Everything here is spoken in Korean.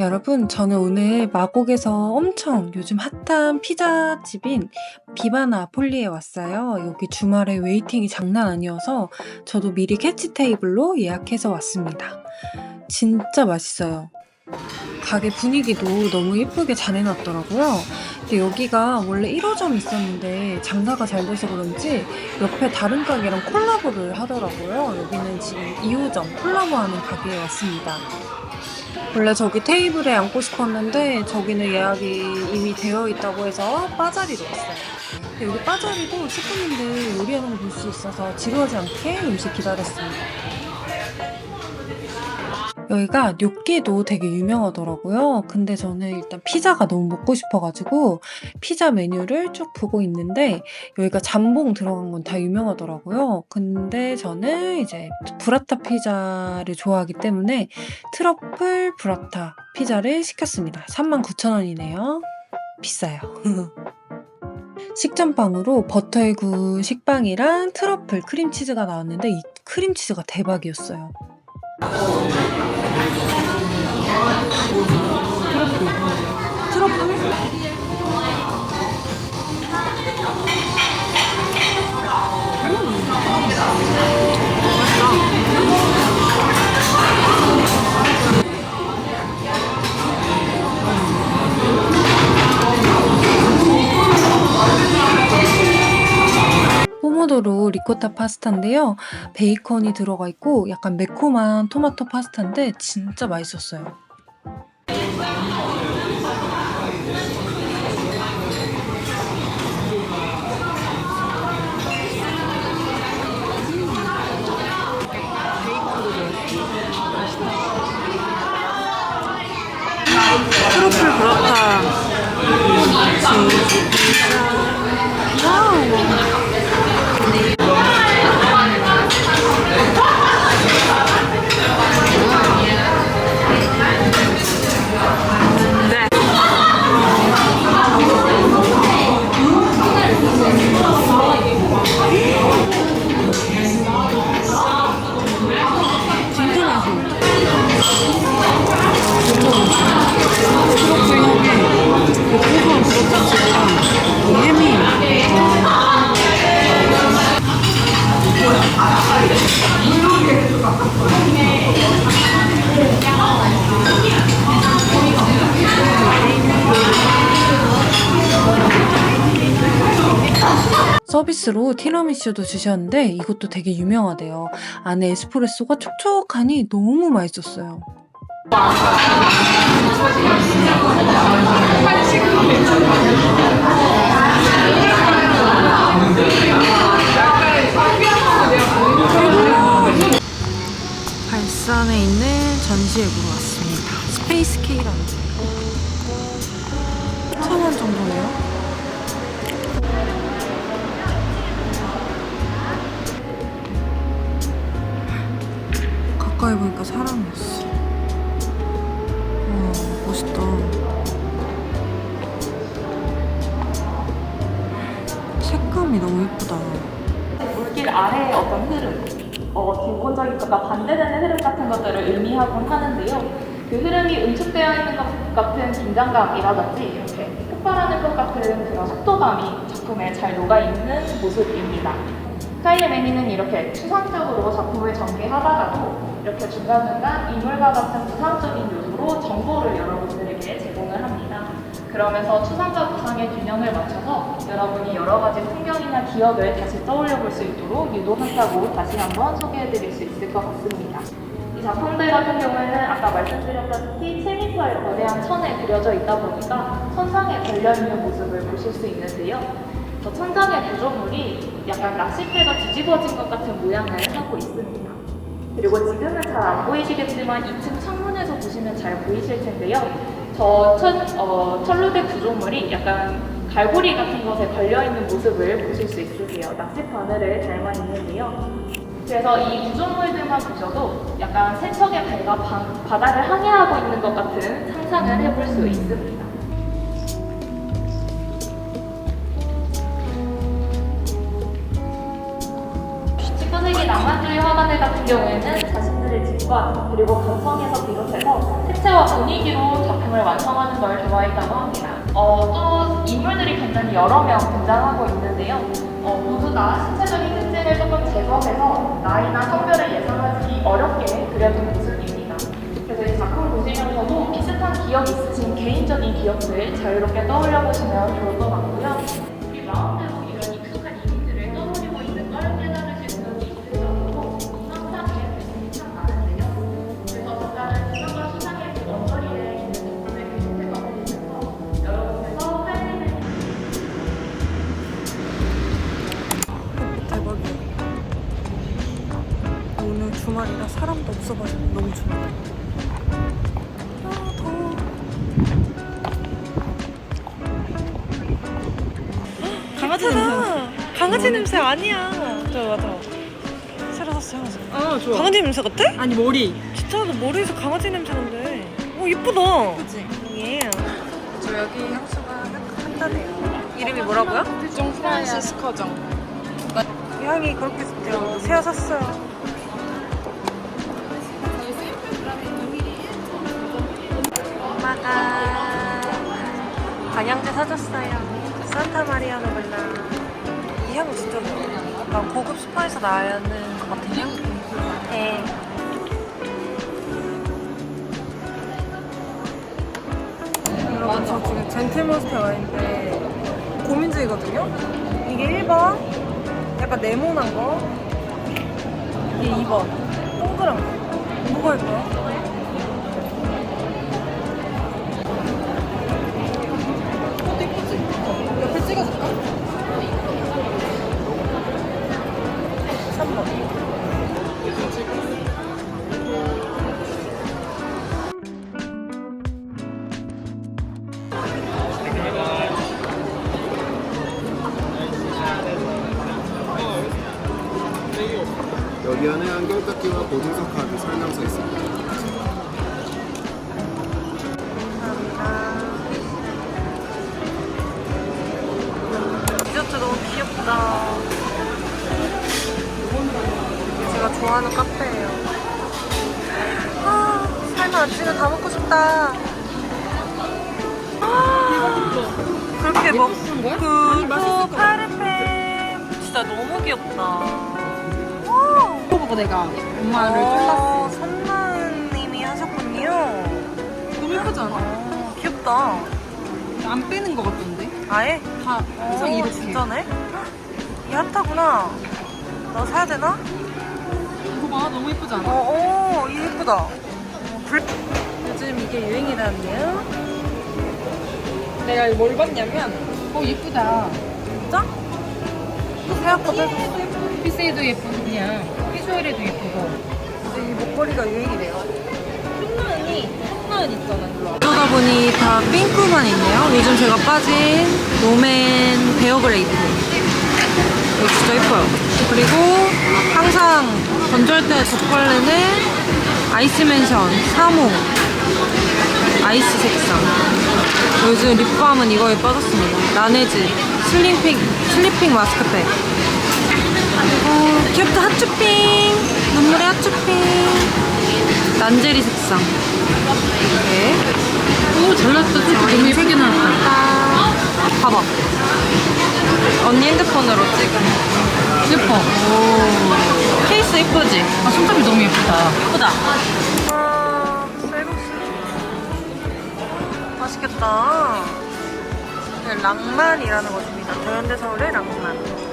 여러분, 저는 오늘 마곡에서 엄청 요즘 핫한 피자집인 비바나 폴리에 왔어요. 여기 주말에 웨이팅이 장난 아니어서 저도 미리 캐치 테이블로 예약해서 왔습니다. 진짜 맛있어요. 가게 분위기도 너무 예쁘게 잘 해놨더라고요. 근데 여기가 원래 1호점 있었는데 장사가 잘 돼서 그런지 옆에 다른 가게랑 콜라보를 하더라고요. 여기는 지금 2호점 콜라보하는 가게에 왔습니다. 원래 저기 테이블에 앉고 싶었는데 저기는 예약이 이미 되어 있다고 해서 빠자리로 왔어요. 여기 빠자리도 셰프님들 요리하는 거볼수 있어서 지루하지 않게 음식 기다렸습니다. 여기가 뇨끼도 되게 유명하더라고요. 근데 저는 일단 피자가 너무 먹고 싶어가지고 피자 메뉴를 쭉 보고 있는데 여기가 잠봉 들어간 건 다 유명하더라고요. 근데 저는 이제 브라타 피자를 좋아하기 때문에 트러플 브라타 피자를 시켰습니다. 39,000원이네요. 비싸요. 식전빵으로 버터에 구운 식빵이랑 트러플 크림치즈가 나왔는데 이 크림치즈가 대박이었어요. 포모도로 리코타 파스타인데요. 베이컨이 들어가 있고 약간 매콤한 토마토 파스타인데 진짜 맛있었어요. 트러플 브라타 치즈 서비스로 티라미슈도 주셨는데 이것도 되게 유명하대요. 안에 에스프레소가 촉촉하니 너무 맛있었어요. 발산에 있는 전시회 보러 왔습니다. 스페이스 K라는 가까이 보니까 사람이었어. 와, 멋있다. 색감이 너무 예쁘다. 물길 아래의 어떤 흐름, 어, 기본적인 것과 반대되는 흐름 같은 것들을 의미하곤 하는데요. 그 흐름이 응축되어 있는 것 같은 긴장감이라든지 이렇게 폭발하는 것 같은 그런 속도감이 작품에 잘 녹아있는 모습입니다. 카이의 매니는 이렇게 추상적으로 작품을 전개하다가도 이렇게 중간중간 인물과 같은 부상적인 요소로 정보를 여러분들에게 제공을 합니다. 그러면서 추상과 구상의 균형을 맞춰서 여러분이 여러 가지 풍경이나 기억을 다시 떠올려 볼 수 있도록 유도한다고 다시 한번 소개해 드릴 수 있을 것 같습니다. 이 작품들 같은 경우에는 아까 말씀드렸다시피 7m의 거대한 천에 그려져 있다 보니까 천상에 걸려있는 모습을 보실 수 있는데요. 저 천장의 구조물이 약간 낚싯대가 뒤집어진 것 같은 모양을 하고 있습니다. 그리고 지금은 잘 안 보이시겠지만 2층 창문에서 보시면 잘 보이실 텐데요. 저 천, 어, 철로대 구조물이 약간 갈고리 같은 것에 걸려있는 모습을 보실 수 있으세요. 낚시 바늘을 닮아 있는데요. 그래서 이 구조물들만 보셔도 약간 세척의 배가 바, 바다를 항해하고 있는 것 같은 상상을 해볼 수 있습니다. 19세기 낭만주의 화가들 같은 경우에는 자신들의 직관 그리고 감성에서 비롯해서 색채와 분위기로 작품을 완성하는 걸 좋아했다고 합니다. 어, 또 인물들이 굉장히 여러 명 등장하고 있는데요. 어, 모두 다 신체적인 특징을 조금 제거해서 나이나 성별을 예상하기 어렵게 그려진 모습입니다. 그래서 이 작품 보시면서도 비슷한 기억 있으신 개인적인 기억들 자유롭게 떠올려 보시면 좋을 것 같고요. 사람도 없어가지고 너무 좋아. 아, 더워. 강아지 냄새. 강아지 냄새 아니야. 저 맞아. 새로 샀어, 새로 샀어. 아 좋아. 강아지 냄새 같아? 아니 머리. 진짜 너 머리에서 강아지 냄새 난대. 어, 이쁘다. 그치? 예. 저 여기 향수가 한다네요. 이름이 뭐라고요? 종 프란시스커 정. 향이 그렇게 좋대요. 새어 샀어요. 반향제 사줬어요. 산타 마리아 노 벨라. 이 향은 진짜 좋아. 약간 고급 스파에서 나는 것 같은 향? 네. 여러분 저 지금 젠틀몬스터 와인인데 고민 중이거든요? 이게 1번 약간 네모난 거 이게 2번 동그란 거 뭐가 예뻐요? 여기 안에 안경닦기와 보증서 카드 설명서 있습니다. 디저트 너무 귀엽다. 제가 좋아하는 카페예요. 아 삶의 아침에 다 먹고 싶다. 아, 그렇게 먹그 카르페 진짜 너무 귀엽다 와. 이거 보고 내가 엄마를 어, 쫄랐어. 선나님이 하셨군요. 너무 예쁘지 않아? 어, 귀엽다. 안 빼는 거 같던데? 아예? 다 항상 어, 이렇게. 진짜네? 이 핫하구나. 나 사야 되나? 이거 봐 너무 예쁘지 않아? 어, 어, 이 예쁘다. 불... 요즘 이게 유행이라네요. 내가 뭘 봤냐면 어 예쁘다. 진짜? 생각보다 피스에도 예쁘고 그냥 피주얼에도 예쁘고. 이제 이 목걸이가 유행이래요. 흉나은이 흉나은 있잖아 일로 와. 어쩌다 보니 다 핑크만 있네요. 요즘 제가 빠진 롬앤 베어그레이드. 이거 진짜 예뻐요. 그리고 항상 건조할 때 족발레는 아이스맨션 3호 아이스 색상. 요즘 립밤은 이거에 빠졌습니다. 라네즈 슬리핑, 슬리핑 마스크팩. 어, 귀엽다. 핫추핑. 눈물의 핫추핑. 란제리 색상. 이렇게. 오 잘났어. 너무 예쁘게 나왔다. 봐봐. 언니 핸드폰으로 찍은. 예뻐. 오. 케이스 이쁘지? 아 손잡이 너무 예쁘다. 예쁘다. 맛있겠다. 네, 랑만이라는 곳입니다. 더현대 서울의 랑만.